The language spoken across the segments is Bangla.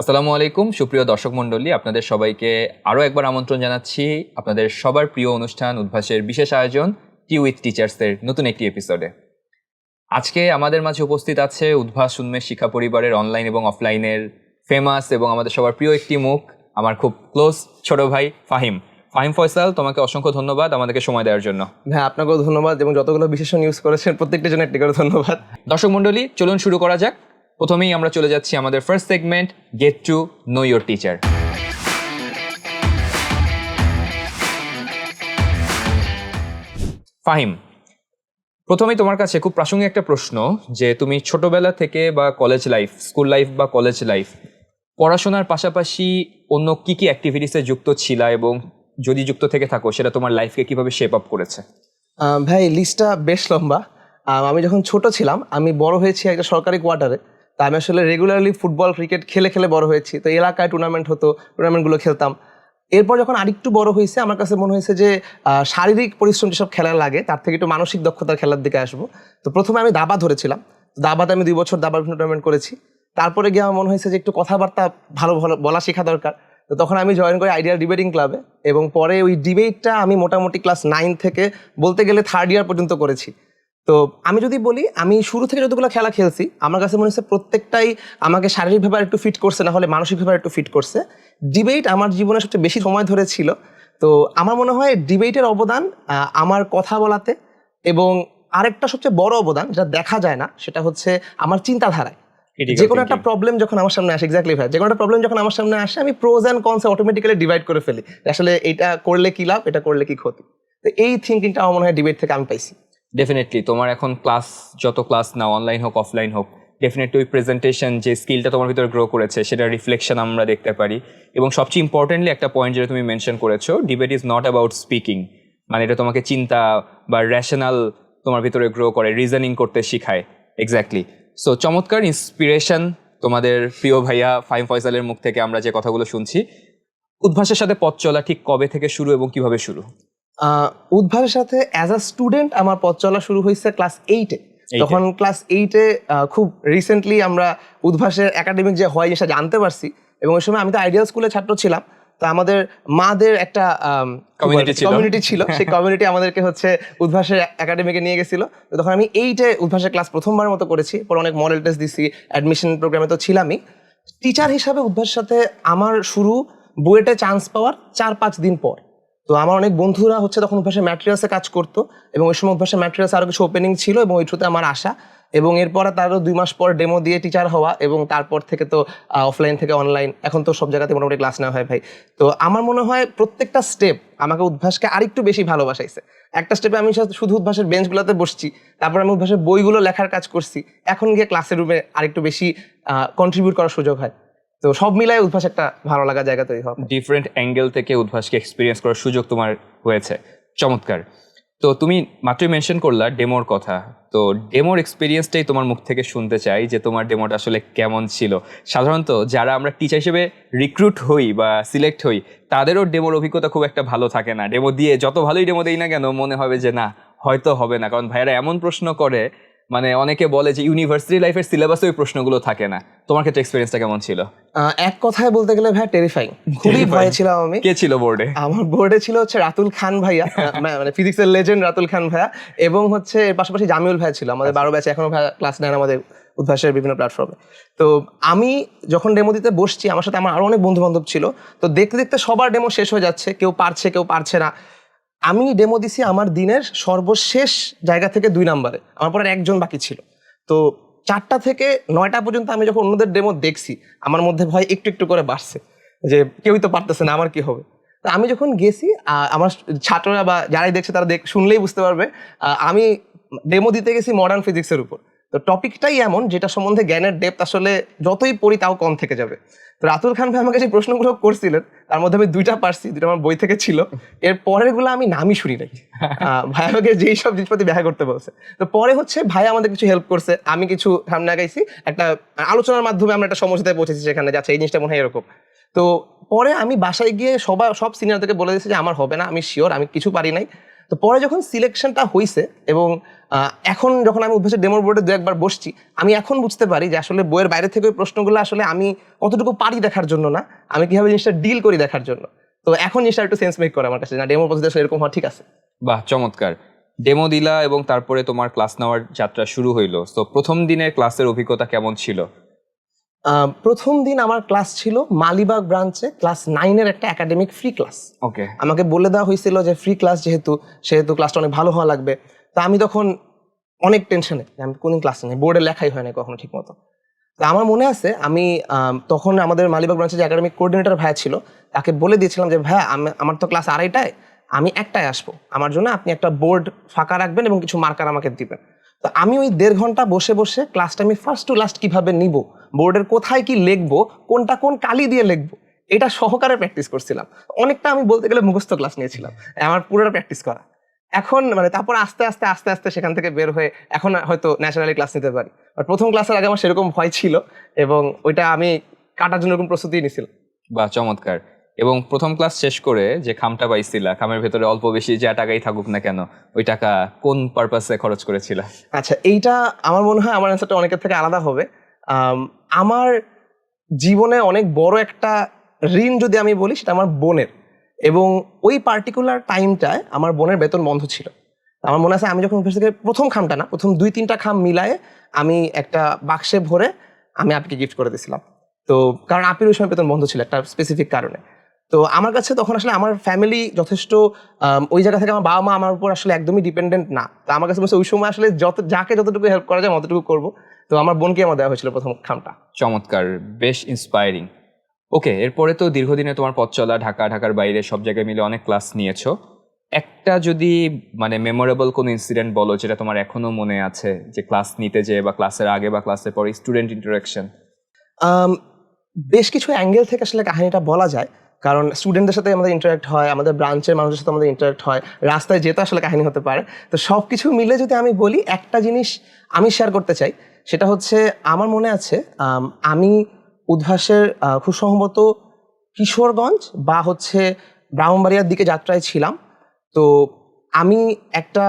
আসসালামু আলাইকুম সুপ্রিয় দর্শক মণ্ডলী আপনাদের সবাইকে আরও একবার আমন্ত্রণ জানাচ্ছি আপনাদের সবার প্রিয় অনুষ্ঠান উদ্ভাসের বিশেষ আয়োজন টি উইথ টিচার্সের নতুন একটি এপিসোডে আজকে আমাদের মাঝে উপস্থিত আছে উদ্ভাস উন্মেষ শিক্ষা পরিবারের অনলাইন এবং অফলাইনের ফেমাস এবং আমাদের সবার প্রিয় একটি মুখ আমার খুব ক্লোজ ছোট ভাই ফাহিম। ফাহিম ফয়সাল তোমাকে অসংখ্য ধন্যবাদ আমাদেরকে সময় দেওয়ার জন্য। হ্যাঁ আপনাকেও ধন্যবাদ এবং যতগুলো বিশেষণ ইউজ করেছেন প্রত্যেকটির জন্য একটি করে ধন্যবাদ। দর্শক মণ্ডলী চলুন শুরু করা যাক। প্রথমেই আমরা চলে যাচ্ছি আমাদের first segment get to know your teacher Fahim, প্রথমেই তোমার কাছে খুব প্রাসঙ্গিক একটা প্রশ্ন যে তুমি ছোটবেলা থেকে বা কলেজ লাইফ স্কুল লাইফ বা কলেজ লাইফ পড়াশোনার পাশাপাশি অন্য কি কি অ্যাক্টিভিটিসে যুক্ত ছিলা এবং যদি যুক্ত থেকে থাকো, সেটা তোমার লাইফকে কীভাবে শেপ আপ করেছে? ভাই লিস্টটা বেশ লম্বা। আমি যখন ছোট ছিলাম, আমি বড় হয়েছি একটা সরকারি কোয়ার্টারে তা আমি আসলে রেগুলারলি ফুটবল ক্রিকেট খেলে খেলে বড় হয়েছি। তো এলাকায় টুর্নামেন্ট হতো টুর্নামেন্টগুলো খেলতাম। এরপর যখন আরেকটু বড় হয়েছে, আমার কাছে মনে হয়েছে যে শারীরিক পরিশ্রম যেসব খেলা লাগে, তার থেকে একটু মানসিক দক্ষতার খেলার দিকে আসব। তো প্রথমে আমি দাবা ধরেছিলাম। দাবাতে আমি দুই বছর দাবার টুর্নামেন্ট করেছি। তারপরে গিয়ে আমার মনে হয়েছে যে, একটু কথাবার্তা ভালো ভালো বলা শেখা দরকার। তো তখন আমি জয়েন করি আইডিয়াল ডিবেটিং ক্লাবে এবং পরে ওই ডিবেটটা আমি মোটামুটি ক্লাস নাইন থেকে বলতে গেলে থার্ড ইয়ার পর্যন্ত করেছি। তো আমি যদি বলি আমি শুরু থেকে যতগুলো খেলা খেলছি আমার কাছে মনে হচ্ছে প্রত্যেকটাই আমাকে শারীরিকভাবে একটু ফিট করছে না হলে মানসিকভাবে একটু ফিট করছে। ডিবেট আমার জীবনে সবচেয়ে বেশি সময় ধরে ছিল। তো আমার মনে হয় ডিবেটের অবদান আমার কথা বলাতে এবং আরেকটা সবচেয়ে বড় অবদান যেটা দেখা যায় না সেটা হচ্ছে আমার চিন্তাধারায়। যে কোনো একটা প্রবলেম যখন আমার সামনে আসে এক্স্যাক্টলি ভাই যে কোনো একটা প্রবলেম যখন আমার সামনে আসে আমি pros and cons automatically divide করে ফেলি। আসলে এটা করলে কি লাভ এটা করলে কি ক্ষতি। তো এই থিঙ্কিংটা আমার মনে হয় ডিবেট থেকে আমি পাইছি। ডেফিনেটলি তোমার এখন ক্লাস যত ক্লাস নাও অনলাইন হোক অফলাইন হোক ডেফিনেটলি ওই প্রেজেন্টেশন যে স্কিলটা তোমার ভিতরে গ্রো করেছে, সেটা রিফ্লেকশন আমরা দেখতে পারি। এবং সবচেয়ে ইম্পর্টেন্টলি একটা পয়েন্ট যেটা তুমি মেনশন করেছ debate is not about speaking মানে এটা তোমাকে চিন্তা বা র্যাশনাল তোমার ভিতরে গ্রো করে রিজনিং করতে শেখায়। এক্স্যাক্টলি সো চমৎকার ইন্সপিরেশন তোমাদের প্রিয় ভাইয়া ফাইম ফয়সালের মুখ থেকে আমরা যে কথাগুলো শুনছি। উদ্ভাসের সাথে পথ চলা ঠিক কবে থেকে শুরু এবং কীভাবে শুরু? উদ্ভাবের সাথে অ্যাজ আ স্টুডেন্ট আমার পথ চলা শুরু হয়েছে ক্লাস এইটে তখন ক্লাস এইটে খুব রিসেন্টলি আমরা উদ্ভাসের একাডেমিক যে হয় সেটা জানতে পারছি এবং ওই সময় আমি তো আইডিয়াল স্কুলের ছাত্র ছিলাম। তো আমাদের মাদের একটা। কমিউনিটি ছিল। সেই কমিউনিটি আমাদেরকে হচ্ছে উদ্ভাসের একাডেমিকে নিয়ে গেছিল। তো তখন আমি এইটে উদ্ভাসের ক্লাস প্রথমবার মতো করেছি। পরে অনেক মডেল টেস্ট দিছি অ্যাডমিশন প্রোগ্রামে তো ছিলামই। টিচার হিসাবে উদ্ভাসের সাথে আমার শুরু বুয়েটে চান্স পাওয়ার চার পাঁচ দিন পর। তো আমার অনেক বন্ধুরা হচ্ছে তখন অভ্যাসে ম্যাটেরিয়ালসে কাজ করতো এবং ওই সময় অভ্যাসে ম্যাটেরিয়ালস আরও কিছু ওপেনিং ছিল এবং ওই থ্রুতে আমার আশা এবং এরপর তারও দুই মাস পর ডেমো দিয়ে টিচার হওয়া এবং তারপর থেকে তো অফলাইন থেকে অনলাইন এখন তো সব জায়গাতে মোটামুটি ক্লাস নেওয়া হয় ভাই। তো আমার মনে হয় প্রত্যেকটা স্টেপ আমাকে উদ্ভাসকে আরেকটু বেশি ভালোবাসাইছে। একটা স্টেপে আমি শুধু উদ্ভাসের বেঞ্চগুলোতে বসছি, তারপর আমি উদ্ভাসের বইগুলো লেখার কাজ করছি। এখন গিয়ে ক্লাসের রুমে আরেকটু বেশি কন্ট্রিবিউট করার সুযোগ হয়। তো সব মিলাই উদ্ভাস একটা ভালো লাগা জায়গা তৈরি হবে ডিফারেন্ট অ্যাঙ্গেল থেকে উদ্ভাসকে এক্সপিরিয়েন্স করার সুযোগ তোমার হয়েছে। চমৎকার। তো তুমি মাত্রই মেনশন করলা ডেমোর কথা। তো ডেমোর এক্সপিরিয়েন্সটাই তোমার মুখ থেকে শুনতে চাই যে তোমার ডেমোটা আসলে কেমন ছিল। সাধারণত যারা আমরা টিচার হিসেবে রিক্রুট হই বা সিলেক্ট হই, তাদেরও ডেমোর অভিজ্ঞতা খুব একটা ভালো থাকে না। ডেমো দিয়ে যত ভালোই ডেমো দেই না কেন, মনে হবে যে না, হয়তো হবে না। কারণ ভাইয়ারা এমন প্রশ্ন করে মানে অনেকে বলে যে ইউনিভার্সিটি লাইফের সিলেবাসে ওই প্রশ্নগুলো থাকে না। তোমার ক্ষেত্রে এক্সপিরিয়েন্সটা কেমন ছিল? এক কথায় বলতে গেলে ভাই টেরিফাইং খুবই ভয় ছিলাম আমি। কে ছিল বোর্ডে আমার বোর্ডে ছিল হচ্ছে রাতুল খান ভাইয়া মানে ফিজিক্সের লেজেন্ড রাতুল খান ভাইয়া এবং হচ্ছে পাশাপাশি জামিউল ভাইয়া ছিল আমাদের বারো ব্যাচে এখনও ভাইয়া ক্লাস নেন আমাদের উদ্ভাসের বিভিন্ন প্ল্যাটফর্মে তো আমি যখন ডেমো দিতে বসছি আমার সাথে আমার আরও অনেক বন্ধু বান্ধব ছিল। তো দেখতে দেখতে সবার ডেমো শেষ হয়ে যাচ্ছে কেউ পারছে কেউ পারছে না। আমি ডেমো দিছি আমার দিনের সর্বশেষ জায়গা থেকে দুই নাম্বারে। আমার পরে একজন বাকি ছিল। তো চারটা থেকে নয়টা পর্যন্ত আমি যখন অন্যদের ডেমো দেখছি, আমার মধ্যে ভয় একটু একটু করে বাড়ছে যে কেউই তো পারতেছে না, আমার কি হবে? তা আমি যখন গেছি আমার ছাত্ররা বা যারাই দেখছে তারা দেখ, শুনলেই বুঝতে পারবে আমি ডেমো দিতে গেছি মডার্ন ফিজিক্সের উপর। তো টপিকটাই এমন যেটা সম্বন্ধে জ্ঞানের ডেপথ আসলে যতই পড়ি তাও কম থেকে যাবে। তো রাতুল খান ভাই আমাকে যে প্রশ্নগুলো করছিলেন, তার মধ্যে আমি দুইটা পারছি দুটো আমার বই থেকে ছিল। এর পরেরগুলো আমি নামই শুনি নাই। ভাই আমাকে যেই সব জিনিসপাতি ব্যাখ্যা করতে বলছে। তো পরে হচ্ছে ভাই আমাদের কিছু হেল্প করছে, আমি কিছু সামনে আগাইছি, একটা আলোচনার মাধ্যমে আমরা একটা সমস্যাতে পৌঁছেছি সেখানে যাচ্ছে এই জিনিসটা মনে হয় এরকম। তো পরে আমি বাসায় গিয়ে সবাই সব সিনিয়রদেরকে বলে দিয়েছি যে আমার হবে না, আমি শিওর আমি কিছু পারি নাই। তো পরে যখন সিলেকশনটা হয়েছে এবং এখন যখন আমি অভ্যাসের ডেমোর বোর্ডে দু একবার বসছি, আমি এখন বুঝতে পারি যে আসলে বইয়ের বাইরে থেকে ওই প্রশ্নগুলো আসলে আমি কতটুকু পারি দেখার জন্য না। আমি কীভাবে জিনিসটা ডিল করি দেখার জন্য। তো এখন জিনিসটা একটু সেন্স মেক করে আমার কাছে না ডেমো আসলে এরকম হওয়া ঠিক আছে। বাহ, চমৎকার। ডেমো দিলা এবং তারপরে তোমার ক্লাস নেওয়ার যাত্রা শুরু হইল। তো প্রথম দিনের ক্লাসের অভিজ্ঞতা কেমন ছিল? প্রথম দিন আমার ক্লাস ছিল মালিবাগ ব্রাঞ্চে ক্লাস নাইনের একটা একাডেমিক ফ্রি ক্লাস ওকে আমাকে বলে দেওয়া হয়েছিল যে ফ্রি ক্লাস যেহেতু সেহেতু ক্লাসটা অনেক ভালো হওয়া লাগবে। তা আমি তখন অনেক টেনশনে আমি কোনদিন ক্লাসে নেই বোর্ডে লেখাই হয় না কখনো ঠিক মতো তা আমার মনে আছে আমি তখন আমাদের মালিবাগ ব্রাঞ্চের যে একাডেমিক কোঅর্ডিনেটর ভাইয়া ছিল তাকে বলে দিয়েছিলাম যে ভাইয়া আমি আমার তো ক্লাস আড়াইটায় আমি একটায় আসব। আমার জন্য আপনি একটা বোর্ড ফাঁকা রাখবেন এবং কিছু মার্কার আমাকে দিবেন। তো আমি ওই দেড় ঘণ্টা বসে বসে ক্লাসটা আমি ফার্স্ট টু লাস্ট কীভাবে নিব? বোর্ডের কোথায় কি লিখব? কোনটা কোন কালি দিয়ে লিখব? এটা সহকারে প্র্যাকটিস করছিলাম। অনেকটা আমি বলতে গেলে মুখস্থ ক্লাস নিয়েছিলাম। আমার পুরোটা প্র্যাকটিস করা। এখন মানে তারপর আস্তে আস্তে আস্তে আস্তে সেখান থেকে বের হয়ে এখন হয়তো ন্যাচারালি ক্লাস নিতে পারি। প্রথম ক্লাসের আগে আমার সেরকম ভয় ছিল এবং ওইটা আমি কাটার জন্য এরকম প্রস্তুতি নিয়েছিলাম। বা চমৎকার। এবং প্রথম ক্লাস শেষ করে যে খামটা পাইছিলা, খামের ভেতরে অল্প বেশি যা টাকাই থাকুক না কেন, ওই টাকা কোন পারপাসে খরচ করেছিলা? আচ্ছা এইটা আমার মনে হয় আমার অ্যান্সারটা অনেকের থেকে আলাদা হবে। আমার জীবনে অনেক বড় একটা ঋণ যদি আমি বলি, সেটা আমার বোনের। এবং ওই পার্টিকুলার টাইমটায় আমার বোনের বেতন বন্ধ ছিল। আমার মনে আছে আমি যখন অফিস থেকে প্রথম খামটা না, প্রথম দুই তিনটা খাম মিলায়ে আমি একটা বাক্সে ভরে আমি আপিকে গিফট করে দিয়েছিলাম। তো কারণ আপির ওই সময় বেতন বন্ধ ছিল একটা স্পেসিফিক কারণে। তো আমার কাছে তখন আসলে আমার ফ্যামিলি যথেষ্ট ওই জায়গা থেকে আমার বাবা মা আমার উপর আসলে একদমই ডিপেন্ডেন্ট না। তো আমার কাছে ওই সময় আসলে যত যাকে যতটুকু হেল্প করা যায় অতটুকু করব। তো আমার বোনকে আমার দেওয়া হয়েছিল প্রথম খামটা। চমৎকার বেশ ইন্সপায়ারিং ওকে এরপরে তো দীর্ঘদিনে তোমার পথ চলা ঢাকা ঢাকার বাইরে সব জায়গায় মিলে অনেক ক্লাস নিয়েছো। একটা যদি মানে মেমোরেবল কোনো ইনসিডেন্ট বলো যেটা তোমার এখনও মনে আছে যে ক্লাস নিতে যেয়ে বা ক্লাসের আগে বা ক্লাসের পরে স্টুডেন্ট ইন্টারাকশন বেশ কিছু অ্যাঙ্গেল থেকে আসলে কাহিনীটা বলা যায়। কারণ স্টুডেন্টদের সাথে আমাদের ইন্টারাক্ট হয়, আমাদের ব্রাঞ্চের মানুষের সাথে আমাদের ইন্টারাক্ট হয়, রাস্তায় যেতে আসলে কাহিনী হতে পারে। তো সব কিছু মিলে যদি আমি বলি, একটা জিনিস আমি শেয়ার করতে চাই, সেটা হচ্ছে আমার মনে আছে, আমি উদ্ভাসের খুব সম্ভবত কিশোরগঞ্জ বা হচ্ছে ব্রাহ্মণবাড়িয়ার দিকে যাত্রায় ছিলাম। তো আমি একটা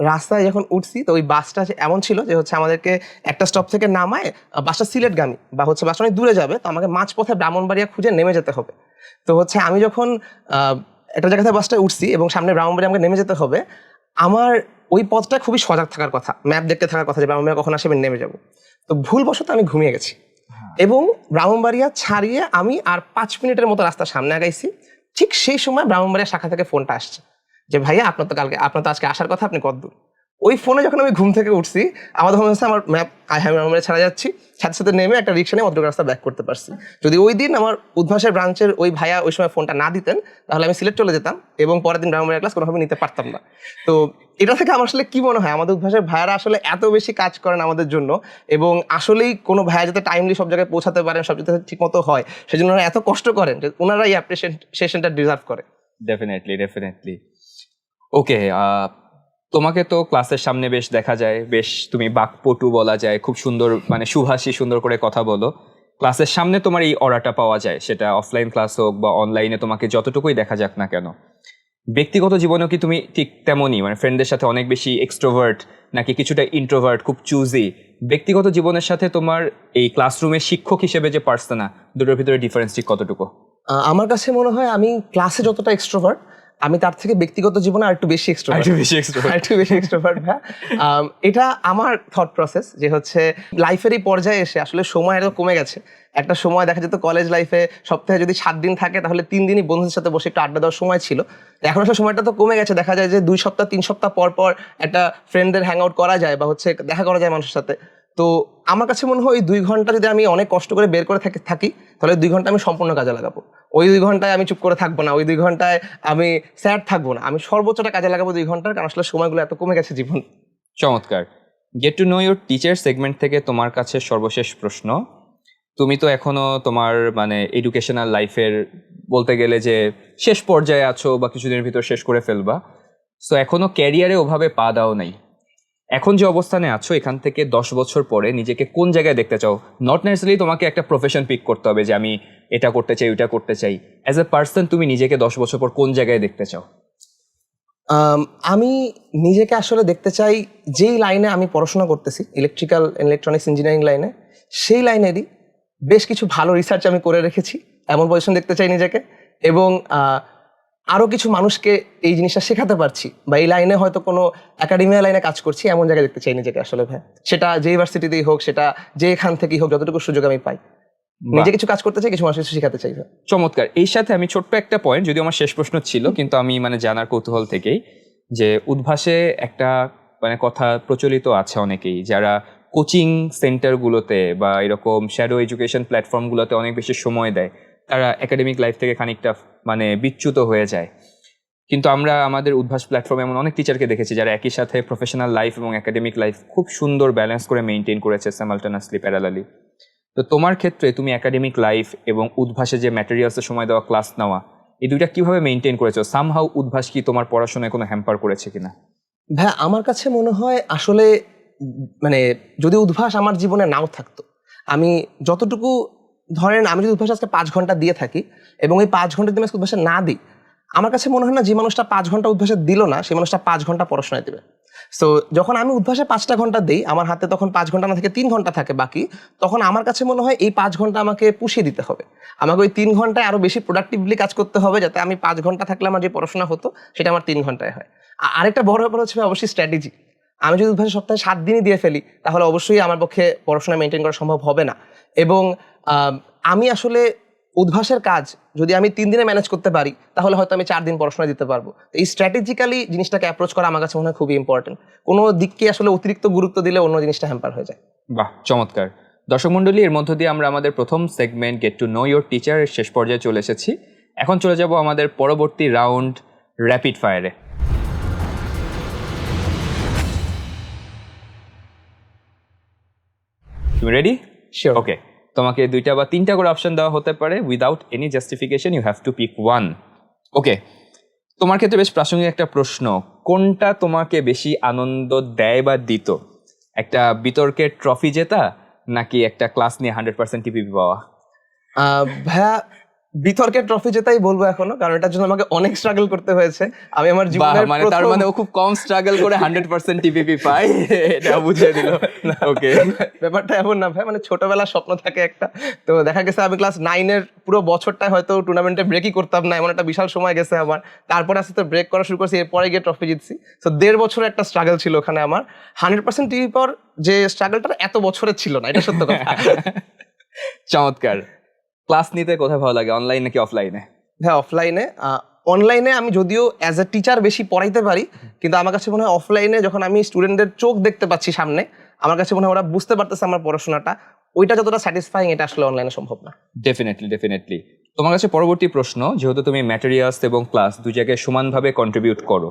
রাস্তায় যখন উঠছি তো ওই বাসটা এমন ছিল যে হচ্ছে আমাদেরকে একটা স্টপ থেকে নামায় বাসটা সিলেটগামী বা হচ্ছে বাসটা অনেক দূরে যাবে তো আমাকে মাঝপথে ব্রাহ্মণবাড়িয়া খুঁজে নেমে যেতে হবে। তো হচ্ছে আমি যখন একটা জায়গা থেকে বাসটা উঠছি এবং সামনে ব্রাহ্মণবাড়ি আমাকে নেমে যেতে হবে আমার ওই পথটা খুবই সজাগ থাকার কথা ম্যাপ দেখতে থাকার কথা যে ব্রাহ্মণবাড়িয়া কখন আসবে নেমে যাব। তো ভুলবশত আমি ঘুমিয়ে গেছি। এবং ব্রাহ্মণবাড়িয়া ছাড়িয়ে আমি আর পাঁচ মিনিটের মতো রাস্তা সামনে আগাইছি ঠিক সেই সময় ব্রাহ্মণবাড়িয়া শাখা থেকে ফোনটা আসছে। যে, ভাইয়া, আপনার তো কালকে, আপনার তো আজকে আসার কথা, আপনি কত ওই ফোনে যখন আমি ঘুম থেকে উঠছি আমার তখন হচ্ছে আমার ম্যাপ আমি ব্রাহ্মণবাড়িয়া ছাড়া যাচ্ছি, সাথে সাথে নেমে একটা রিক্সা নিয়ে অতটুকু রাস্তা ব্যাক করতে পারছি। যদি ওই দিন আমার উদ্ভাসের ব্রাঞ্চের ওই ভাইয়া ওই সময় ফোনটা না দিতেন, তাহলে আমি সিলেট চলে যেতাম এবং পরের দিন ব্রাহ্মণবাড়িয়া ক্লাস কোনোভাবে নিতে পারতাম না। তো এটা থেকে আমার আসলে কি মনে হয়? আমাদের উদ্ভাসের ভাইয়ারা আসলে এত বেশি কাজ করেন আমাদের জন্য এবং আসলেই কোনো ভাইয়া যাতে টাইমলি সব জায়গায় পৌঁছাতে পারেন, সব যাতে ঠিক মতো হয়, সেজন্য ওনারা এত কষ্ট করেন যে ওনারা এই অ্যাপ্রিসিয়েশনটা ডিজার্ভ করে। ডেফিনেটলি ডেফিনেটলি ওকে তোমাকে তো ক্লাসের সামনে বেশ দেখা যায়, বেশ তুমি বাকপটু বলা যায়, খুব সুন্দর মানে সুভাষী সুন্দর করে কথা বলো। ক্লাসের সামনে তোমার এই অরাটা পাওয়া যায়, সেটা অফলাইন ক্লাস হোক বা অনলাইনে তোমাকে যতটুকুই দেখা যাক না কেন। ব্যক্তিগত জীবনেও কি তুমি ঠিক তেমনই মানে ফ্রেন্ডদের সাথে অনেক বেশি এক্সট্রোভার্ট নাকি কিছুটা ইন্ট্রোভার্ট খুব চুজি ব্যক্তিগত জীবনের সাথে তোমার এই ক্লাসরুমের শিক্ষক হিসেবে যে পার্সোনা দুটোর ভিতরে ডিফারেন্স ঠিক কতটুকু? আমার কাছে মনে হয় আমি ক্লাসে যতটা এক্সট্রোভার্ট আমি তার থেকে ব্যক্তিগত জীবনে আর একটু বেশি এক্সট্রোভার্ট আরেকটু বেশি extrovert। একটু বেশি এক্সট্রোভার্ট এটা আমার থট প্রসেস যে হচ্ছে লাইফের এই পর্যায়ে এসে আসলে সময় এত কমে গেছে। একটা সময় দেখা যেত কলেজ লাইফে সপ্তাহে যদি সাত দিন থাকে তাহলে তিন দিনই বন্ধুদের সাথে বসে একটু আড্ডা দেওয়ার সময় ছিল। এখন আসলে সময়টা তো কমে গেছে। দেখা যায় যে দুই সপ্তাহ তিন সপ্তাহ পর পর একটা ফ্রেন্ডদের হ্যাং আউট করা যায় বা হচ্ছে দেখা করা যায় মানুষের সাথে। তো আমার কাছে মনে হয় ওই দুই ঘণ্টা যদি আমি অনেক কষ্ট করে বের করে থাকি থাকি তাহলে দুই ঘণ্টা আমি সম্পূর্ণ কাজে লাগাবো। ওই দুই ঘন্টায় আমি চুপ করে থাকব না, ওই দুই ঘন্টায় আমি স্যাড থাকব না, আমি সর্বোচ্চটা কাজে লাগাবো দুই ঘণ্টার, কারণ আসলে সময়গুলো এত কমে গেছে জীবন। চমৎকার। Get to know your teacher segment থেকে তোমার কাছে সর্বশেষ প্রশ্ন। তুমি তো এখনও তোমার মানে এডুকেশনাল লাইফের বলতে গেলে যে শেষ পর্যায়ে আছো বা কিছুদিনের ভিতর শেষ করে ফেলবা। সো এখনও ক্যারিয়ারে ওভাবে পা দাও নাই। এখন যে অবস্থানে আছো, এখান থেকে দশ বছর পরে নিজেকে কোন জায়গায় দেখতে চাও? নট নেসেসারি তোমাকে একটা প্রফেশন পিক করতে হবে যে আমি এটা করতে চাই, ওইটা করতে চাই। অ্যাজ এ পার্সন তুমি নিজেকে দশ বছর পর কোন জায়গায় দেখতে চাও? আমি নিজেকে আসলে দেখতে চাই যেই লাইনে আমি পড়াশোনা করতেছি ইলেকট্রিক্যাল ইলেকট্রনিক্স ইঞ্জিনিয়ারিং লাইনে সেই লাইনেরই বেশ কিছু ভালো রিসার্চ আমি করে রেখেছি, এমন পজিশন দেখতে চাই নিজেকে এবং আরও কিছু মানুষকে এই জিনিসটা শেখাতে পারছি বা এই লাইনে হয়তো কোনো একাডেমিয়া লাইনে কাজ করছি, এমন জায়গায় দেখতে চাই নিজেকে আসলে ভাই সেটা যে ইউনিভার্সিটিতেই হোক, সেটা যে এখান থেকেই হোক, যতটুকু সুযোগ আমি পাই। নিজে কিছু কাজ করতে চাই কিছু মানুষকে কিছু শেখাতে চাই চমৎকার। এই সাথে আমি ছোট্ট একটা পয়েন্ট যদি আমার শেষ প্রশ্ন ছিল কিন্তু আমি মানে জানার কৌতূহল থেকেই যে উদ্ভাসে একটা মানে কথা প্রচলিত আছে অনেকেই যারা কোচিং সেন্টারগুলোতে বা এরকম শ্যাডো এডুকেশন প্ল্যাটফর্মগুলোতে অনেক বেশি সময় দেয় তারা একাডেমিক লাইফ থেকে খানিকটা মানে বিচ্যুত হয়ে যায়। কিন্তু আমরা আমাদের উদ্ভাস প্ল্যাটফর্মে এমন অনেক টিচারকে দেখেছি যারা একই সাথে প্রফেশনাল লাইফ এবং একাডেমিক লাইফ খুব সুন্দর ব্যালেন্স করে মেনটেন করেছে স্যামালটানাসলি প্যারালালি তো তোমার ক্ষেত্রে তুমি একাডেমিক লাইফ এবং উদ্ভাসে যে ম্যাটেরিয়ালসের সময় দেওয়া ক্লাস নেওয়া, এই দুইটা কীভাবে মেনটেন করেছ? সামহাউ উদ্ভাস কি তোমার পড়াশোনায় কোনো হ্যাম্পার করেছে কিনা? ভাই আমার কাছে মনে হয় আসলে মানে যদি উদ্ভাস আমার জীবনে নাও থাকতো, আমি যতটুকু ধরেন আমি যদি উদ্ভাস আজকে পাঁচ ঘণ্টা দিয়ে থাকি এবং এই পাঁচ ঘণ্টা যদি আমি উদ্ভাসে না দিই, আমার কাছে মনে হয় না যে মানুষটা পাঁচ ঘণ্টা উদ্ভাসে দিল না, সেই মানুষটা পাঁচ ঘণ্টা পড়াশোনায় দেবে। সো যখন আমি উদ্ভাসে পাঁচটা ঘণ্টা দিই, আমার হাতে তখন পাঁচ ঘণ্টা না থেকে তিন ঘণ্টা থাকে বাকি, তখন আমার কাছে মনে হয় এই পাঁচ ঘণ্টা আমাকে পুষিয়ে দিতে হবে। আমাকে ওই তিন ঘন্টায় আরও বেশি প্রোডাক্টিভলি কাজ করতে হবে যাতে আমি পাঁচ ঘণ্টা থাকলে আমার যে পড়াশোনা হতো, সেটা আমার তিন ঘন্টায় হয়। আরেকটা বড় ব্যাপার হচ্ছে অবশ্যই স্ট্র্যাটেজি আমি যদি উদ্ভাসে সপ্তাহে সাত দিনই দিয়ে ফেলি, তাহলে অবশ্যই আমার পক্ষে পড়াশোনা মেনটেন করা সম্ভব হবে না। এবং আমি আসলে উদ্ভাসের কাজ যদি আমি তিন দিনে ম্যানেজ করতে পারি তাহলে হয়তো আমি চার দিন পড়াশোনা দিতে পারব। তো এই স্ট্র্যাটেজিক্যালি জিনিসটাকে অ্যাপ্রোচ করা আমার কাছে মনে হয় খুবই ইম্পর্টেন্ট কোনো দিককে আসলে অতিরিক্ত গুরুত্ব দিলে অন্য জিনিসটা হ্যাম্পার হয়ে যায়। বাহ চমৎকার। দর্শক মণ্ডলী এর মধ্য দিয়ে আমরা আমাদের প্রথম segment get to know your teacher শেষ পর্যায়ে চলে এসেছি। এখন চলে যাব আমাদের পরবর্তী রাউন্ড র্যাপিড ফায়ারে তুমি রেডি শিওর ওকে তোমাকে দুইটা বা তিনটা করে অপশন দেওয়া হতে পারে without any justification you have to pick one okay তোমার ক্ষেত্রে বেশ প্রাসঙ্গিক একটা প্রশ্ন। কোনটা তোমাকে বেশি আনন্দ দেয় বা দিত? একটা বিতর্কের ট্রফি জেতা নাকি একটা ক্লাস নিয়ে হান্ড্রেড পার্সেন্ট টিপি পাওয়া? ভাইয়া বিতর্কের ট্রফি জেতাই বলব এখনও কারণ এটার জন্য আমাকে অনেক স্ট্রাগল করতে হয়েছে। আমি আমার জীবনের মানে তার মানে ও খুব কম স্ট্রাগল করে hundred percent T P P পায় এটা বুঝিয়ে দিল। ওকে ব্যাপারটা এমন না ভাই মানে ছোটবেলার স্বপ্ন থাকে একটা। তো দেখা গেছে আমি ক্লাস নাইনের পুরো বছরটা হয়তো টুর্নামেন্টে ব্রেকই করতাম না এমন একটা বিশাল সময় গেছে আমার। তারপর আস্তে আস্তে ব্রেক করা শুরু করছি এরপরে গিয়ে ট্রফি জিতছি। তো দেড় বছরের একটা স্ট্রাগল ছিল ওখানে আমার। হান্ড্রেড পার্সেন্ট টিভি পর যে স্ট্রাগলটা এত বছরের ছিল না এটা সত্য কথা। চমৎকার। ক্লাস নিতে কোথায় ভালো লাগে অনলাইন নাকি অফলাইনে হ্যাঁ অফলাইনে অনলাইনে আমি যদিও অ্যাজ এ টিচার বেশি পড়াইতে পারি কিন্তু আমার কাছে মনে হয় অফলাইনে যখন আমি স্টুডেন্টদের চোখ দেখতে পাচ্ছি সামনে আমার কাছে মনে হয় ওরা বুঝতে পারতেছে আমার পড়াশোনাটা। ওইটা যতটা স্যাটিসফাইং এটা আসলে অনলাইনে সম্ভব না। ডেফিনেটলি ডেফিনেটলি তোমার কাছে পরবর্তী প্রশ্ন যেহেতু তুমি ম্যাটেরিয়ালস এবং ক্লাস দুই জায়গায় সমানভাবে কন্ট্রিবিউট করো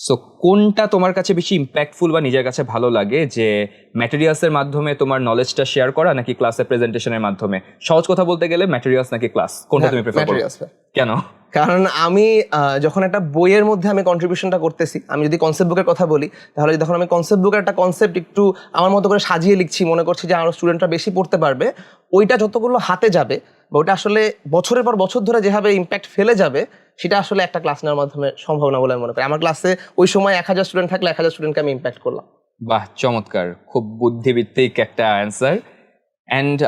সো কোনটা তোমার কাছে বেশি ইম্প্যাক্টফুল বা নিজের কাছে ভালো লাগে? যে ম্যাটেরিয়ালসের মাধ্যমে তোমার নলেজটা শেয়ার করা নাকি ক্লাসের প্রেজেন্টেশনের মাধ্যমে? সহজ কথা বলতে গেলে ম্যাটেরিয়ালস নাকি ক্লাস কোনটা তুমি প্রেফার করো? কেন? কারণ আমি যখন একটা বইয়ের মধ্যে আমি কন্ট্রিবিউশনটা করতেছি আমি যদি কনসেপ্ট বুকের কথা বলি তাহলে যখন আমি কনসেপ্ট বুকের একটা কনসেপ্ট একটু আমার মতো করে সাজিয়ে লিখছি মনে করছি যে আরও স্টুডেন্টরা বেশি পড়তে পারবে ওইটা যতগুলো হাতে যাবে বা ওটা আসলে বছরের পর বছর ধরে যেভাবে ইম্প্যাক্ট ফেলে যাবে সেটা আসলে একটা ক্লাস নেওয়ার মাধ্যমে সম্ভব না বলে আমি মনে করি। আমার ক্লাসে ওই সময় এক হাজার স্টুডেন্ট থাকলে এক হাজার স্টুডেন্টকে আমি ইম্প্যাক্ট করলাম। বাহ চমৎকার। খুব বুদ্ধিভিত্তিক একটা অ্যান্সার অ্যান্ড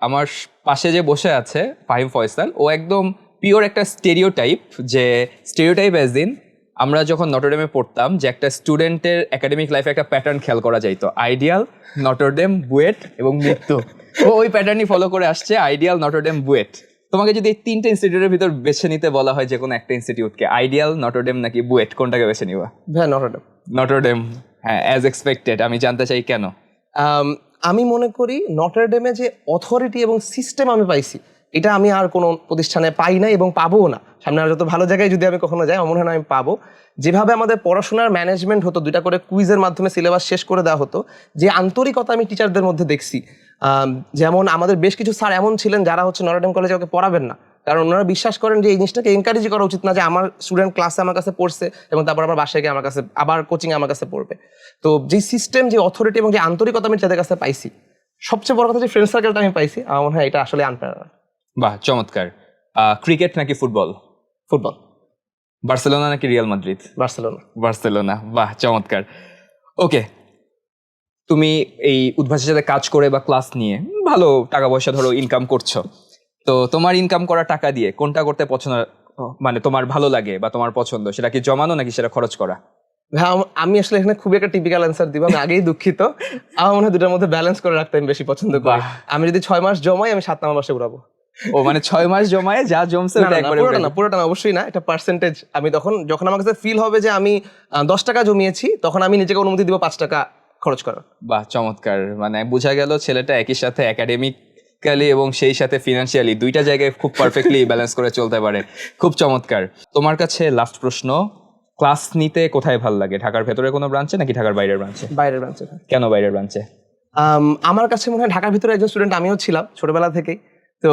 আমার পাশে যে বসে আছে ফাহিম ফয়সাল ও একদম পিওর একটা স্টেরিও টাইপ যে স্টেরিও টাইপ অ্যাজ দিন আমরা যখন নটরডেমে পড়তাম যে একটা স্টুডেন্টের একাডেমিক লাইফে একটা প্যাটার্ন খেয়াল করা যাইতো। আইডিয়াল নটরডেম বুয়েট এবং মৃত্যু। ও ওই প্যাটার্নই ফলো করে আসছে আইডিয়াল নটরডেম বুয়েট। তোমাকে যদি এই তিনটে ইনস্টিটিউটের ভিতর বেছে নিতে বলা হয় যে কোনো একটা ইনস্টিটিউটকে আইডিয়াল নটরডেম নাকি বুয়েট কোনটাকে বেছে নিবা? হ্যাঁ নটরডেম নটরডেম হ্যাঁ অ্যাজ এক্সপেক্টেড আমি জানতে চাই কেন? আমি মনে করি নটরডেমে যে অথরিটি এবং সিস্টেম আমি পাইছি এটা আমি আর কোনো প্রতিষ্ঠানে পাই না এবং পাবো না। সামনে যত ভালো জায়গায় যদি আমি কখনো যাই, আমার মনে হয় আমি পাবো। যেভাবে আমাদের পড়াশোনার ম্যানেজমেন্ট হতো, দুইটা করে কুইজের মাধ্যমে সিলেবাস শেষ করে দেওয়া হতো, যে আন্তরিকতা আমি টিচারদের মধ্যে দেখছি। যেমন আমাদের বেশ কিছু স্যার এমন ছিলেন যারা হচ্ছে নটারডেম কলেজে ওকে পড়াবেন না। কারণ ওনারা বিশ্বাস করেন যে এই জিনিসটাকে এনকারেজ করা উচিত না যে আমার স্টুডেন্ট ক্লাসে আমার কাছে পড়ছে এবং তারপর আবার বাসায় গিয়ে আমার কাছে, আবার কোচিং আমার কাছে পড়বে। তো যে সিস্টেম যে অথরিটি এবং যে আন্তরিকতা আমি তাদের কাছে পাইছি, সবচেয়ে বড় কথা যে ফ্রেন্ড সার্কেলটা আমি পাইছি, আমার মনে হয় এটা আসলে আনপ্যারাল বাহ, চমৎকার। ক্রিকেট নাকি ফুটবল ফুটবল। বার্সেলোনা নাকি রিয়াল মাদ্রিদ? বার্সেলোনা। বার্সেলোনা বাহ চমৎকার। ওকে তুমি এই উদ্ভাসের সাথে কাজ করে বা ক্লাস নিয়ে ভালো টাকা পয়সা ধরো ইনকাম করছ। তো তোমার ইনকাম করা টাকা দিয়ে কোনটা করতে পছন্দ মানে তোমার ভালো লাগে বা তোমার পছন্দ? সেটা কি জমানো নাকি সেটা খরচ করা? ভাই আম- আসলে এখানে খুবই একটা টিপিক্যাল অ্যান্সার দিব। আমি আগেই দুঃখিত। আমার মনে হয় দুটার মধ্যে ব্যালেন্স করে রাখতে আমি বেশি পছন্দ করি। আমি যদি ছয় মাস জমাই আমি সাত নম্বর মাসে উড়াবো ও মানে ছয় মাস জমায়ে যা জমছে ওটা একবারে পুরোটা না পুরোটা না অবশ্যই না। এটা পার্সেন্টেজ আমি তখন যখন আমার কাছে ফিল হবে যে আমি দশ টাকা জমিয়েছি তখন আমি নিজেকে অনুমতি দিব পাঁচ টাকা খরচ করার। বাহ চমৎকার। মানে বোঝা গেল ছেলেটা একই সাথে একাডেমিক্যালি এবং সেই সাথে ফিনান্সিয়ালি দুইটা জায়গায় খুব পারফেক্টলি ব্যালেন্স করে চলতে পারে। খুব চমৎকার। তোমার কাছে লাস্ট প্রশ্ন ক্লাস নিতে কোথায় ভালো লাগে? ঢাকার ভেতরে কোনো ব্রাঞ্চে নাকি ঢাকার বাইরের ব্রাঞ্চে বাইরের ব্রাঞ্চে কেন বাইরের ব্রাঞ্চে আমার কাছে মনে হয় ঢাকার ভিতরে একজন স্টুডেন্ট আমিও ছিলাম ছোটবেলা থেকেই। তো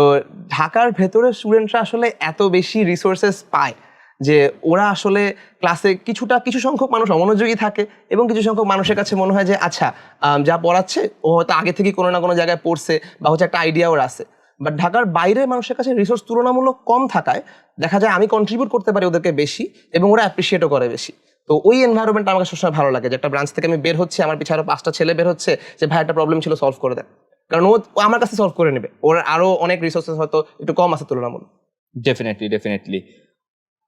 ঢাকার ভেতরে স্টুডেন্টরা আসলে এত বেশি রিসোর্সেস পায় যে ওরা আসলে ক্লাসে কিছুটা, কিছু সংখ্যক মানুষ অমনোযোগী থাকে এবং কিছু সংখ্যক মানুষের কাছে মনে হয় যে আচ্ছা যা পড়াচ্ছে, ও হয়তো আগে থেকে কোনো না কোনো জায়গায় পড়ছে বা হচ্ছে একটা আইডিয়া ওর আছে। বাট ঢাকার বাইরে মানুষের কাছে রিসোর্স তুলনামূলক কম থাকায় দেখা যায় আমি কন্ট্রিবিউট করতে পারি ওদেরকে বেশি এবং ওরা অ্যাপ্রিসিয়েটও করে বেশি। তো ওই এনভায়রনমেন্ট আমাকে সবসময় ভালো লাগে যে একটা ব্রাঞ্চ থেকে আমি বের হচ্ছে, আমার পিছনে আরও পাঁচটা ছেলে বের হচ্ছে যে, ভাই, একটা প্রবলেম ছিল সলভ করে দেন। কারণ ও আমার কাছে সলভ করে নেবে। ওর আরও অনেক রিসোর্সেস হয়তো একটু কম আছে তুলনামূলক। ডেফিনেটলি ডেফিনেটলি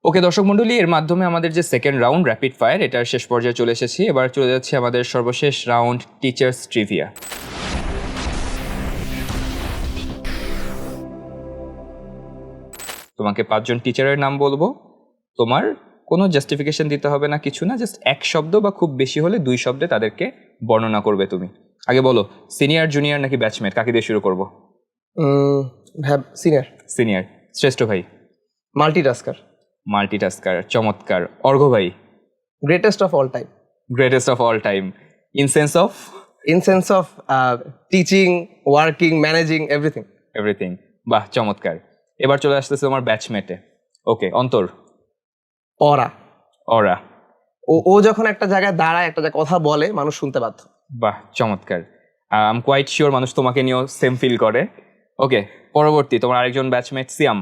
ওকে দর্শক মণ্ডলী এর মাধ্যমে আমাদের যে সেকেন্ড রাউন্ড র্যাপিড ফায়ার এটার শেষ পর্যায়ে চলে এসেছি। এবার চলে যাচ্ছে আমাদের সর্বশেষ রাউন্ড টিচার্স ট্রিভিয়া তোমাকে পাঁচজন টিচারের নাম বলব। তোমার কোনো জাস্টিফিকেশন দিতে হবে না, কিছু না জাস্ট এক শব্দ বা খুব বেশি হলে দুই শব্দে তাদেরকে বর্ণনা করবে তুমি। আগে বলো সিনিয়র জুনিয়র নাকি ব্যাচমেট কাকে দিয়ে শুরু করব? সিনিয়র সিনিয়র শ্রেষ্ঠ ভাই? মাল্টিটাস্কার মাল্টিটাস্কার চমৎকার। অর্ঘ ভাই? Greatest of all time greatest of all time in sense of in sense of teaching working managing everything everything বাহ চমৎকার। এবার চলে আসতেছে তোমার ব্যাচমেটে ওকে অন্তর। অরা। অরা। ও ও যখন একটা জায়গায় দাঁড়ায় একটা জায়গায় কথা বলে মানুষ শুনতে বাধ্য। বাহ চমৎকার। আই এম কোয়াইট শিওর মানুষ তোমাকে নিয়েও সেম ফিল করে। ওকে পরবর্তী তোমার আরেকজন batchmate Siam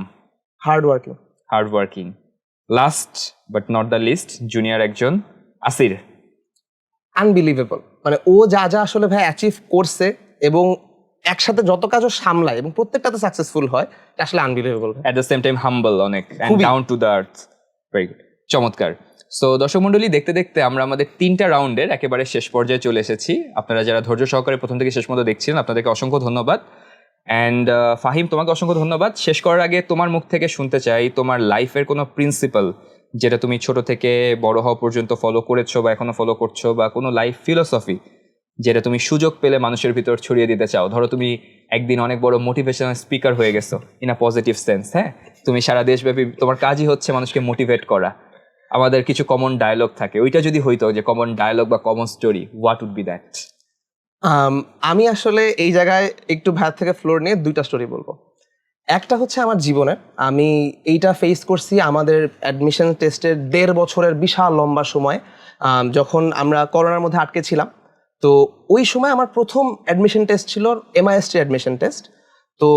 hard working hard working last but not the least junior একজন আসির আনবিলিভেবল মানে ও যা যা আসলে ভাই অ্যাচিভ করছে এবং একসাথে যত কাজও সামলায় এবং প্রত্যেকটাতে সাকসেসফুল হয় এটা আসলে unbelievable at the same time humble অনেক খুবই। Down to the earth very good চমৎকার। সো দর্শক মণ্ডলী দেখতে দেখতে আমরা আমাদের তিনটা রাউন্ডের একেবারে শেষ পর্যায়ে চলে এসেছি। আপনারা যারা ধৈর্য সহকারে প্রথম থেকে শেষ মতো দেখছিলেন, আপনাদেরকে অসংখ্য ধন্যবাদ। অ্যান্ড ফাহিম, তোমাকে অসংখ্য ধন্যবাদ। শেষ করার আগে তোমার মুখ থেকে শুনতে চাই, তোমার লাইফের কোনো প্রিন্সিপাল যেটা তুমি ছোট থেকে বড় হওয়া পর্যন্ত ফলো করেছ বা এখনও ফলো করছ বা কোনো লাইফ ফিলোসফি যেটা তুমি সুযোগ পেলে মানুষের ভিতর ছড়িয়ে দিতে চাও? ধরো তুমি একদিন অনেক বড় মোটিভেশনাল স্পিকার হয়ে গেছো ইন আ পজিটিভ সেন্স হ্যাঁ? তুমি সারা দেশব্যাপী তোমার কাজই হচ্ছে মানুষকে মোটিভেট করা। আমাদের কিছু কমন ডায়লগ থাকে। ওইটা যদি হইতো যে কমন ডায়লগ বা common story what would be that আমি আসলে এই জায়গায় একটু ভ্যাট থেকে ফ্লোর নিয়ে দুইটা স্টোরি বলব। একটা হচ্ছে আমার জীবনে। আমি এইটা ফেস করছি আমাদের অ্যাডমিশন টেস্টের দেড় বছরের বিশাল লম্বা সময়। যখন আমরা করোনার মধ্যে আটকে ছিলাম। তো ওই সময় আমার প্রথম অ্যাডমিশন টেস্ট ছিল এমআইএসটি অ্যাডমিশন টেস্ট তো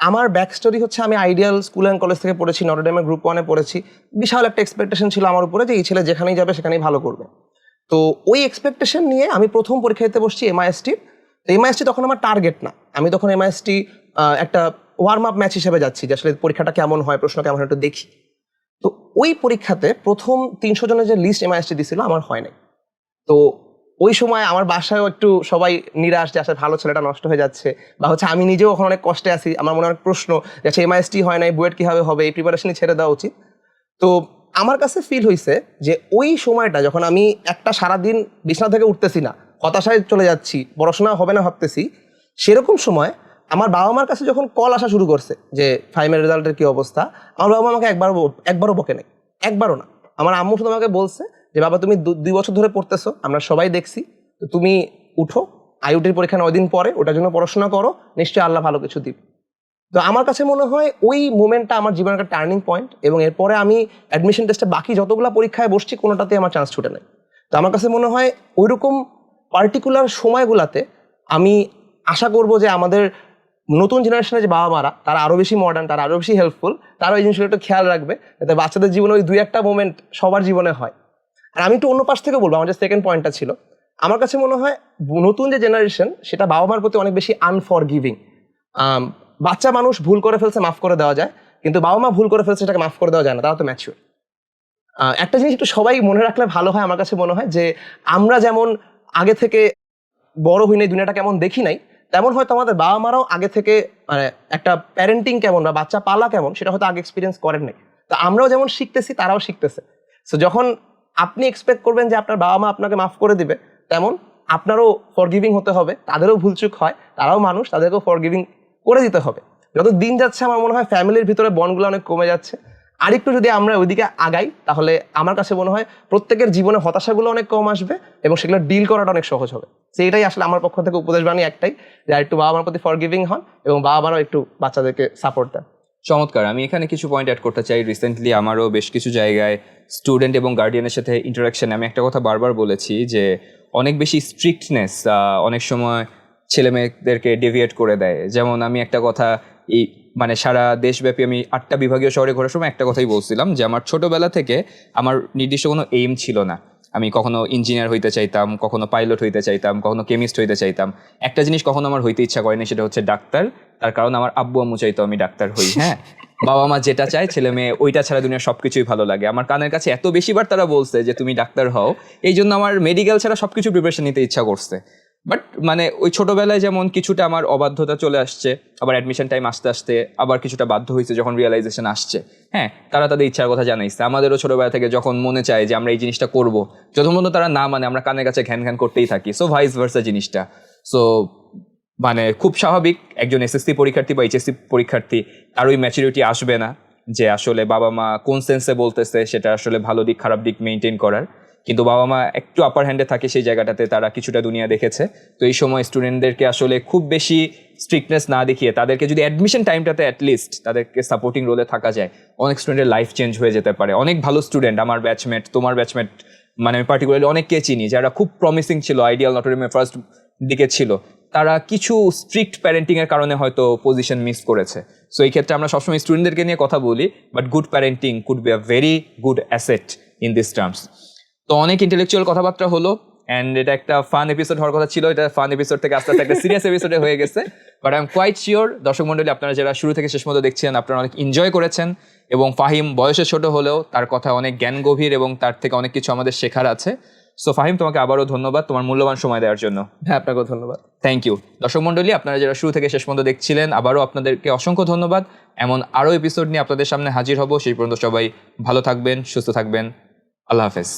আমার ব্যাক স্টোরি হচ্ছে আমি আইডিয়াল স্কুল অ্যান্ড কলেজ থেকে পড়েছি নটরডেমের গ্রুপ ওয়ানে পড়েছি। বিশাল একটা এক্সপেকটেশন ছিল আমার উপরে যে এই ছেলে যেখানেই যাবে সেখানেই ভালো করবে। তো ওই এক্সপেকটেশন নিয়ে আমি প্রথম পরীক্ষা দিতে বসছি এমআইএসটি তো এমআইএসটি তখন আমার টার্গেট না। আমি তখন এমআইএসটি একটা ওয়ার্ম আপ ম্যাচ হিসেবে যাচ্ছি যে আসলে পরীক্ষাটা কেমন হয়, প্রশ্ন কেমন একটু দেখি। তো ওই পরীক্ষাতে প্রথম তিনশো জনের যে লিস্ট এমআইএসটি দিছিল, আমার হয় নাই। তো ওই সময় আমার বাসায়ও একটু সবাই নিরাশ যে আসলে ভালো ছেলেটা নষ্ট হয়ে যাচ্ছে। বা হচ্ছে আমি নিজেও এখন অনেক কষ্টে আছি, আমার মনে অনেক প্রশ্ন যে আচ্ছা এমআইএসটি হয় নাই, বুয়েট কীভাবে হবে, এই প্রিপারেশনই ছেড়ে দেওয়া উচিত। তো আমার কাছে ফিল হয়েছে যে ওই সময়টা যখন আমি একটা সারাদিন বিছানা থেকে উঠতেছি না, হতাশায় চলে যাচ্ছি, পড়াশোনা হবে না ভাবতেছি, সেরকম সময় আমার বাবা মার কাছে যখন কল আসা শুরু করছে যে ফাইমের রেজাল্টের কী অবস্থা? আমার বাবা মা আমাকে একবারও একবারও বকে নেই, একবারও না। আমার আম্মু শুধু আমাকে বলছে যে বাবা তুমি দুই বছর ধরে পড়তেছো, আমরা সবাই দেখছি, তো তুমি উঠো আইউটির পরীক্ষা নয় দিন পরে, ওটার জন্য পড়াশোনা করো, নিশ্চয়ই আল্লাহ ভালো কিছু দিবে। তো আমার কাছে মনে হয় ওই মোমেন্টটা আমার জীবনের একটা টার্নিং পয়েন্ট এবং এরপরে আমি অ্যাডমিশন টেস্টে বাকি যতগুলো পরীক্ষায় বসছি, কোনোটাতে আমার চান্স ছুটে নেই। তো আমার কাছে মনে হয় ওইরকম পার্টিকুলার সময়গুলাতে আমি আশা করব যে আমাদের নতুন জেনারেশনের যে বাবা মারা তারা আরও বেশি মডার্ন তারা আরও বেশি হেল্পফুল তারা ওই জিনিসগুলো একটু খেয়াল রাখবে, যাতে বাচ্চাদের জীবনে ওই দুই একটা মোমেন্ট সবার জীবনে হয়। আর আমি একটু অন্য পাশ থেকে বলব, আমার যে সেকেন্ড পয়েন্টটা ছিল। আমার কাছে মনে হয় নতুন যে জেনারেশন সেটা বাবা মার প্রতি অনেক বেশি আনফরগিভিং বাচ্চা মানুষ ভুল করে ফেলছে, মাফ করে দেওয়া যায়। কিন্তু বাবা মা ভুল করে ফেলছে, সেটাকে মাফ করে দেওয়া যায় না, তারা তো ম্যাচিওর একটা জিনিস একটু সবাই মনে রাখলে ভালো হয়, আমার কাছে মনে হয় যে, আমরা যেমন আগে থেকে বড় হই নাই, দুনিয়াটা কেমন দেখি নাই, তেমন হয়তো আমাদের বাবা মারাও আগে থেকে মানে একটা প্যারেন্টিং কেমন বা বাচ্চা পালা কেমন, সেটা হয়তো আগে এক্সপিরিয়েন্স করেন নাই। তো আমরাও যেমন শিখতেছি, তারাও শিখতেছে। সো যখন আপনি এক্সপেক্ট করবেন যে আপনার বাবা মা আপনাকে মাফ করে দিবে। তেমন আপনারও ফরগিভিং হতে হবে, তাদেরও ভুলচুক হয়, তারাও মানুষ, তাদেরকেও ফরগিভিং করে দিতে হবে। যত দিন যাচ্ছে আমার মনে হয় ফ্যামিলির ভিতরে বনগুলো অনেক কমে যাচ্ছে। আরেকটু যদি আমরা ওইদিকে আগাই, তাহলে আমার কাছে মনে হয় প্রত্যেকের জীবনে হতাশাগুলো অনেক কম আসবে এবং সেগুলো ডিল করাটা অনেক সহজ হবে। সেইটাই আসলে আমার পক্ষ থেকে উপদেশ বাণী একটাই, যে একটু বাবা মার প্রতি ফরগিভিং হন এবং বাবা মারাও একটু বাচ্চাদেরকে সাপোর্ট দেন। চমৎকার। আমি এখানে কিছু পয়েন্ট অ্যাড করতে চাই। রিসেন্টলি আমারও বেশ কিছু জায়গায় স্টুডেন্ট এবং গার্ডিয়ানের সাথে ইন্টারাকশন আমি একটা কথা বারবার বলেছি যে, অনেক বেশি স্ট্রিক্টনেস অনেক সময় ছেলে মেয়েদেরকে ডেভিয়েট করে দেয়। যেমন আমি একটা কথা এই মানে সারা দেশব্যাপী আমি আটটা বিভাগীয় শহরে ঘোরার সময় একটা কথাই বলছিলাম যে, আমার ছোটোবেলা থেকে আমার নির্দিষ্ট কোনো এইম ছিল না। আমি কখনো ইঞ্জিনিয়ার হইতে চাইতাম কখনো পাইলট হইতে চাইতাম কখনো কেমিস্ট হইতে চাইতাম। একটা জিনিস কখনো আমার হইতে ইচ্ছা করেনি সেটা হচ্ছে ডাক্তার। তার কারণ আমার আব্বু আম্মু চাইতো আমি ডাক্তার হই হ্যাঁ? বাবা মা যেটা চায় ছেলে মেয়ে ওইটা ছাড়া দুনিয়ার সবকিছুই ভালো লাগে। আমার কানের কাছে এত বেশিবার তারা বলছে যে তুমি ডাক্তার হও। এই জন্য আমার মেডিকেল ছাড়া সবকিছু প্রিপারেশন নিতে ইচ্ছা করছে। বাট মানে ওই ছোটবেলায় যেমন কিছুটা আমার অবাধ্যতা চলে আসছে, আবার অ্যাডমিশন টাইম আসতে আসতে আবার কিছুটা বাধ্য হয়েছে যখন রিয়েলাইজেশন আসছে। হ্যাঁ তারা তাদের ইচ্ছার কথা জানাইছে। আমাদেরও ছোটবেলা থেকে যখন মনে চায় যে আমরা এই জিনিসটা করব, যতক্ষণ তারা না মানে আমরা কানের কাছে ঘ্যান ঘ্যান করতেই থাকি। সো ভাইস ভার্সা জিনিসটা। সো মানে খুব স্বাভাবিক, একজন এসএসসি পরীক্ষার্থী বা এইচএসসি পরীক্ষার্থী, তার ওই ম্যাচুরিটি আসবে না যে আসলে বাবা মা কোন সেন্সে বলতেছে, সেটা আসলে ভালো দিক খারাপ দিক মেনটেন করার। কিন্তু বাবা মা একটু আপার হ্যান্ডে থাকে সেই জায়গাটাতে, তারা কিছুটা দুনিয়া দেখেছে। তো এই সময় স্টুডেন্টদেরকে আসলে খুব বেশি স্ট্রিক্টনেস না দেখিয়ে তাদেরকে যদি অ্যাডমিশন টাইমটাতে অ্যাটলিস্ট তাদেরকে সাপোর্টিং রোলে থাকা যায়, অনেক স্টুডেন্টের লাইফ চেঞ্জ হয়ে যেতে পারে। অনেক ভালো স্টুডেন্ট আমার ব্যাচমেট তোমার ব্যাচমেট মানে আমি পার্টিকুলারলি অনেককে চিনি, যারা খুব প্রমিসিং ছিল আইডিয়াল নটরিমের ফার্স্ট দিকে ছিল। তারা কিছু স্ট্রিক্ট প্যারেন্টিংয়ের কারণে হয়তো পজিশন মিস করেছে। সো এই ক্ষেত্রে আমরা সবসময় স্টুডেন্টদেরকে নিয়ে কথা বলি but good parenting could be a very good asset in this terms তো অনেক ইন্টেলেকচুয়াল কথাবার্তা হলো অ্যান্ড এটা একটা ফান এপিসোড হওয়ার কথা ছিল এটা ফান এপিসোড থেকে আস্তে আস্তে একটা সিরিয়াস এপিসোডে হয়ে গেছে but I am quite sure দর্শক মন্ডলী আপনারা যারা শুরু থেকে শেষ মতো দেখছেন আপনারা অনেক এনজয় করেছেন এবং ফাহিম বয়সে ছোট হলেও তার কথা অনেক জ্ঞান গভীর এবং তার থেকে অনেক কিছু আমাদের শেখার আছে। সো ফাহিম তোমাকে আবারও ধন্যবাদ তোমার মূল্যবান সময় দেওয়ার জন্য। হ্যাঁ আপনাকেও ধন্যবাদ। থ্যাংক ইউ দর্শক মণ্ডলী আপনারা যারা শুরু থেকে শেষ পর্যন্ত দেখছিলেন আবারও আপনাদেরকে অসংখ্য ধন্যবাদ। এমন আরও এপিসোড নিয়ে আপনাদের সামনে হাজির হব সেই পর্যন্ত সবাই ভালো থাকবেন সুস্থ থাকবেন। আল্লাহ হাফেজ।